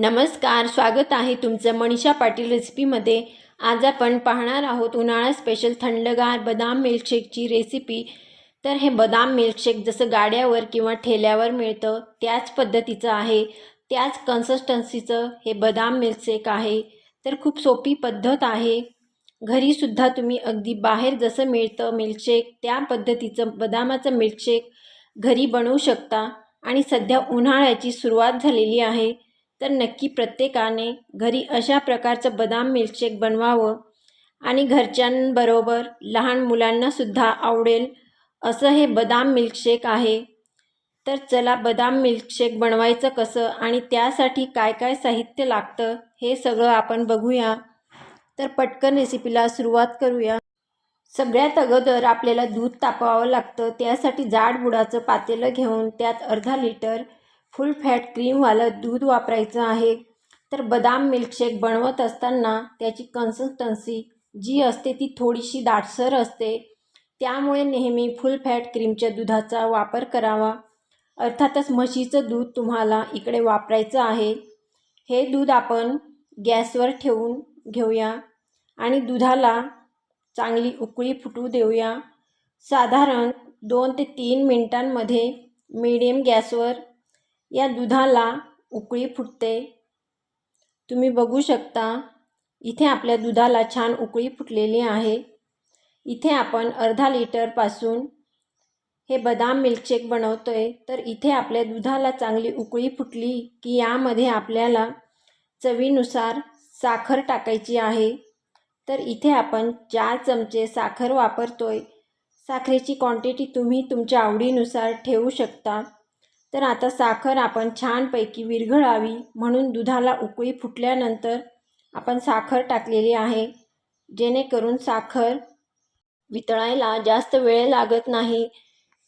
नमस्कार स्वागत आहे तुमचं मनीषा पाटील रेसिपीमध्ये आज आपण पाहणार आहोत उन्हाळा स्पेशल थंडगार बदाम मिल्कशेकची रेसिपी तर हे बदाम मिल्कशेक जसं गाड्यावर किंवा ठेल्यावर मिळतं त्याच पद्धतीचं आहे. त्याच कन्सिस्टन्सीचं हे बदाम मिल्कशेक आहे. तर खूप सोपी पद्धत आहे. घरीसुद्धा तुम्ही अगदी बाहेर जसं मिळतं मिल्कशेक त्या पद्धतीचं बदामाचं मिल्कशेक घरी बनवू शकता. आणि सध्या उन्हाळ्याची सुरुवात झालेली आहे. तर नक्की प्रत्येकाने घरी अशा प्रकारचं बदाम मिल्कशेक बनवावं. आणि घरच्यांबरोबर लहान मुलांनासुद्धा आवडेल असं हे बदाम मिल्कशेक आहे. तर चला बदाम मिल्कशेक बनवायचं कसं आणि त्यासाठी काय काय साहित्य लागतं हे सगळं आपण बघूया. तर पटकन रेसिपीला सुरुवात करूया. सगळ्यात अगोदर आपल्याला दूध तापवावं लागतं. त्यासाठी जाड बुडाचं पातेलं घेऊन त्यात अर्धा लिटर फुल फॅट क्रीमवालं दूध वापरायचं आहे. तर बदाम मिल्कशेक बनवत असताना त्याची कन्सिस्टन्सी जी असते ती थोडीशी दाटसर असते. त्यामुळे नेहमी फुल फॅट क्रीमच्या दुधाचा वापर करावा. अर्थातच म्हशीचं दूध तुम्हाला इकडे वापरायचं आहे. हे दूध आपण गॅसवर ठेवून घेऊया आणि दुधाला चांगली उकळी फुटू देऊया. साधारण दोन ते तीन मिनटांमध्ये मीडियम गॅसवर या दुधाला उकळी फुटते. तुम्ही बघू शकता इथे आपल्या दुधाला छान उकळी फुटलेली आहे. इथे आपण अर्धा लिटरपासून हे बदाम मिल्कशेक बनवतो आहे तर इथे आपल्या दुधाला चांगली उकळी फुटली की यामध्ये आपल्याला चवीनुसार साखर टाकायची आहे. तर इथे आपण चार चमचे साखर वापरतो आहे साखरेची क्वांटिटी तुम्ही तुमच्या आवडीनुसार ठेवू शकता. तर आता साखर आपण छानपैकी विरघळावी म्हणून दुधाला उकळी फुटल्यानंतर आपण साखर टाकलेली आहे. जेणेकरून साखर वितळायला जास्त वेळ लागत नाही.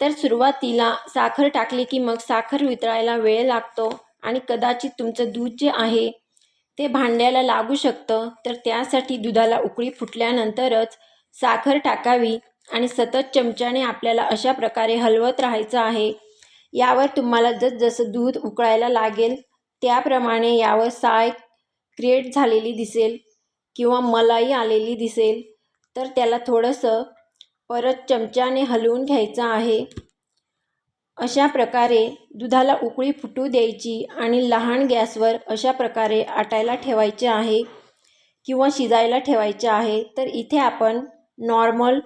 तर सुरुवातीला साखर टाकली की मग साखर वितळायला वेळ लागतो आणि कदाचित तुमचं दूध जे आहे ते भांड्याला लागू शकतं. तर त्यासाठी दुधाला उकळी फुटल्यानंतरच साखर टाकावी आणि सतत चमच्याने आपल्याला अशा प्रकारे हलवत राहायचं आहे. यावर तुम्हाला जसजसं दूध उकळायला लागेल त्याप्रमाणे यावर साय क्रिएट झालेली दिसेल किंवा मलाई आलेली दिसेल. तर त्याला थोडंसं परत चमच्याने हलवून घ्यायचं आहे. अशा प्रकारे दुधाला उकळी फुटू द्यायची आणि लहान गॅसवर अशा प्रकारे आटायला ठेवायचे आहे किंवा शिजायला ठेवायचे आहे. तर इथे आपण नॉर्मल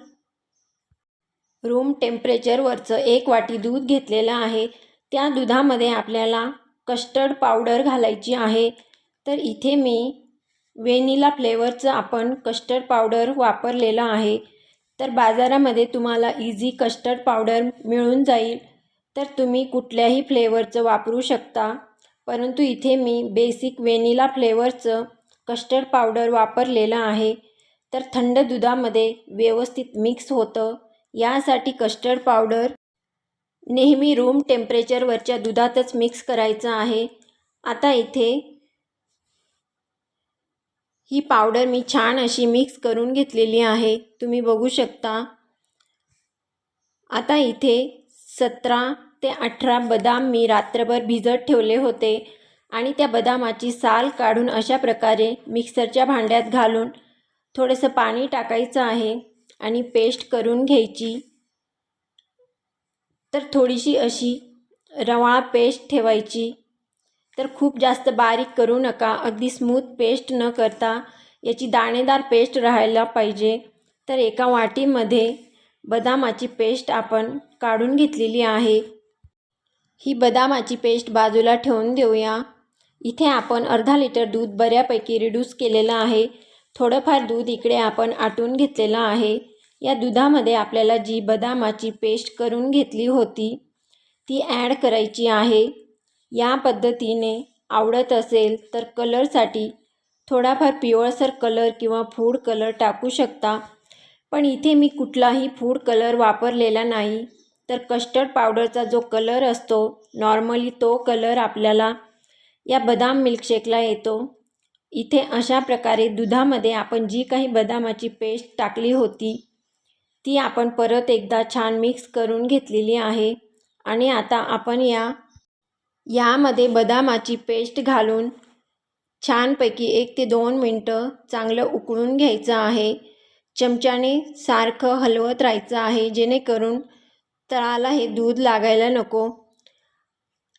रूम टेम्परेचरवरचं एक वाटी दूध घेतलेलं आहे. त्या दुधामध्ये आपल्याला कस्टर्ड पावडर घालायची आहे. तर इथे मी वेनिला फ्लेवरचं आपण कस्टर्ड पावडर वापरलेलं आहे. तर बाजारामध्ये तुम्हाला इझी कस्टर्ड पावडर मिळून जाईल. तर तुम्ही कुठल्याही फ्लेवरचं वापरू शकता. परंतु इथे मी बेसिक वेनिला फ्लेवरचं कस्टर्ड पावडर वापरलेलं आहे. तर थंड दुधामध्ये व्यवस्थित मिक्स होतं. यासाठी कस्टर्ड पावडर नेहमी रूम टेम्परेचरवरच्या दुधातच मिक्स करायचं आहे. आता इथे ही पावडर मी छान अशी मिक्स करून घेतलेली आहे. तुम्ही बघू शकता. आता इथे सतरा ते अठरा बदाम मी रात्रभर भिजत ठेवले होते आणि त्या बदामाची साल काढून अशा प्रकारे मिक्सरच्या भांड्यात घालून थोडंसं पाणी टाकायचं आहे. आणि पेस्ट करून घ्यायची. तर थोडीशी अशी रवाळा पेस्ट ठेवायची. तर खूप जास्त बारीक करू नका. अगदी स्मूथ पेस्ट न करता याची दाणेदार पेस्ट राहायला पाहिजे. तर एका वाटीमध्ये बदामाची पेस्ट आपण काढून घेतलेली आहे. ही बदामाची पेस्ट बाजूला ठेवून देऊया. इथे आपण अर्धा लिटर दूध बऱ्यापैकी रिड्यूस केलेलं आहे. थोडंफार दूध इकडे आपण आटून घेतलेलं आहे. या दुधामध्ये आपल्याला जी बदामाची पेस्ट करून घेतली होती ती ॲड करायची आहे. या पद्धतीने आवडत असेल तर कलरसाठी थोडाफार पिवळसर कलर किंवा फूड कलर टाकू शकता. पण इथे मी कुठलाही फूड कलर वापरलेला नाही. तर कस्टर्ड पावडरचा जो कलर असतो नॉर्मली तो कलर आपल्याला या बदाम मिल्कशेकला येतो. इथे अशा प्रकारे दुधामध्ये आपण जी काही बदामाची पेस्ट टाकली होती ती आपण परत एकदा छान मिक्स करून घेतलेली आहे. आणि आता आपण या यामध्ये बदामाची पेस्ट घालून छानपैकी एक ते दोन मिनटं चांगलं उकळून घ्यायचं आहे. चमच्याने सारखं हलवत राहायचं आहे जेणेकरून तळाला हे दूध लागायला नको.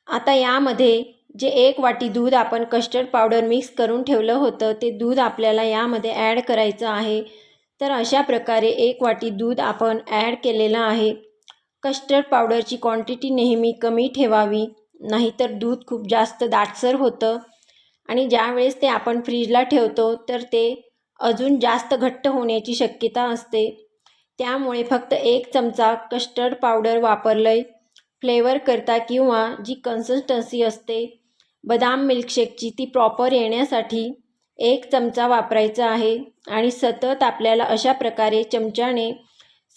आता यामध्ये जे एक वाटी दूध आपण कस्टर्ड पावडर मिक्स करून ठेवलं होतं ते दूध आपल्याला यामध्ये ॲड करायचं आहे. तर अशा प्रकारे एक वाटी दूध आपण ॲड केलेलं आहे. कस्टर्ड पावडरची क्वांटिटी नेहमी कमी ठेवावी नाहीतर दूध खूप जास्त दाटसर होतं. आणि ज्यावेळेस ते आपण फ्रीजला ठेवतो तर ते अजून जास्त घट्ट होण्याची शक्यता असते. त्यामुळे फक्त एक चमचा कस्टर्ड पावडर वापरलं आहे फ्लेवर करता किंवा जी कन्सिस्टन्सी असते बदाम मिल्कशेकची ती प्रॉपर येण्यासाठी एक चमचा वापरायचा आहे आणि सतत आपल्याला अशा प्रकारे चमच्याने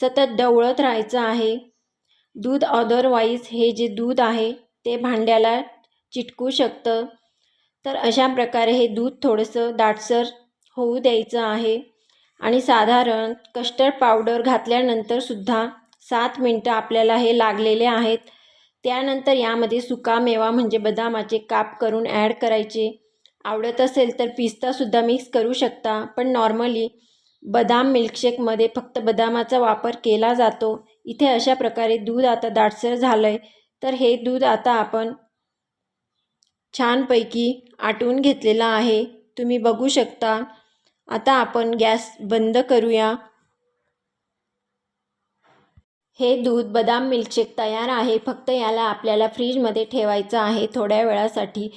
सतत ढवळत राहायचं आहे. दूध अदरवाईज हे जे दूध आहे ते भांड्याला चिटकू शकतं. तर अशा प्रकारे हे दूध थोडंसं दाटसर होऊ द्यायचं आहे आणि साधारण कस्टर्ड पावडर घातल्यानंतरसुद्धा सात मिनटं आपल्याला हे लागलेले आहेत. त्यानंतर यामध्ये सुकामेवा म्हणजे बदामाचे काप करून ॲड करायचे. आवडत असेल तर पिस्तासुद्धा मिक्स करू शकता. पण नॉर्मली बदाम मिल्कशेकमध्ये फक्त बदामाचा वापर केला जातो. इथे अशा प्रकारे दूध आता दाटसर झालं आहे तर हे दूध आता आपण छानपैकी आटवून घेतलेलं आहे. तुम्ही बघू शकता. आता आपण गॅस बंद करूया. हे दूध बदाम मिल्कशेक तयार आहे. फक्त याला आपल्याला फ्रीजमध्ये ठेवायचं आहे थोड्या वेळासाठी.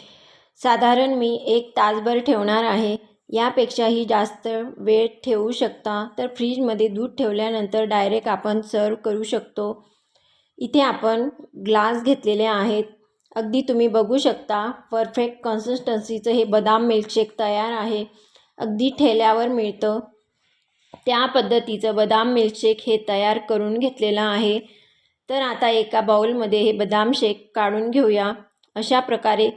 साधारण मी एक तासभर ठेवणार आहे. यापेक्षाही जास्त वेळ ठेवू शकता तर फ्रीजमध्ये दूध ठेवल्यानंतर डायरेक्ट आपण सर्व करू शकतो. इथे आपण ग्लास घेतलेले आहेत. अगदी तुम्ही बघू शकता परफेक्ट कन्सिस्टन्सीचं हे बदाम मिल्कशेक तयार आहे. अगदी ठेल्यावर मिळतं. त्या पद्धतीचं बदाम मिल्कशेक हे तयार करून घेतलेलं आहे. तर आता एका बाऊलमध्ये हे बदाम शेक काढून घेऊया. अशा प्रकारे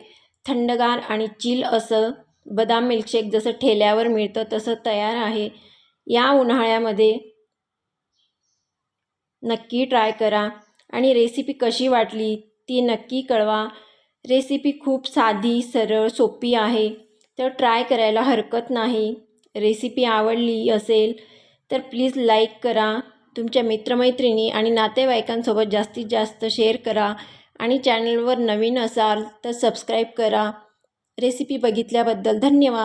थंडगार आणि चिल असं बदाम मिल्कशेक जसं ठेल्यावर मिळतं तसं तयार आहे. या उन्हाळ्यामध्ये नक्की ट्राय करा. आणि रेसिपी कशी वाटली ती नक्की कळवा. रेसिपी खूप साधी सरळ सोपी आहे. तर ट्राय करायला हरकत नाही. रेसिपी आवडली असेल तर प्लीज लाईक करा. तुमच्या मित्रमैत्रिणी आणि नातेवाईकांसोबत जास्तीत जास्त शेअर करा. आणि चॅनलवर नवीन असाल तर सबस्क्राईब करा. रेसिपी बघितल्याबद्दल धन्यवाद.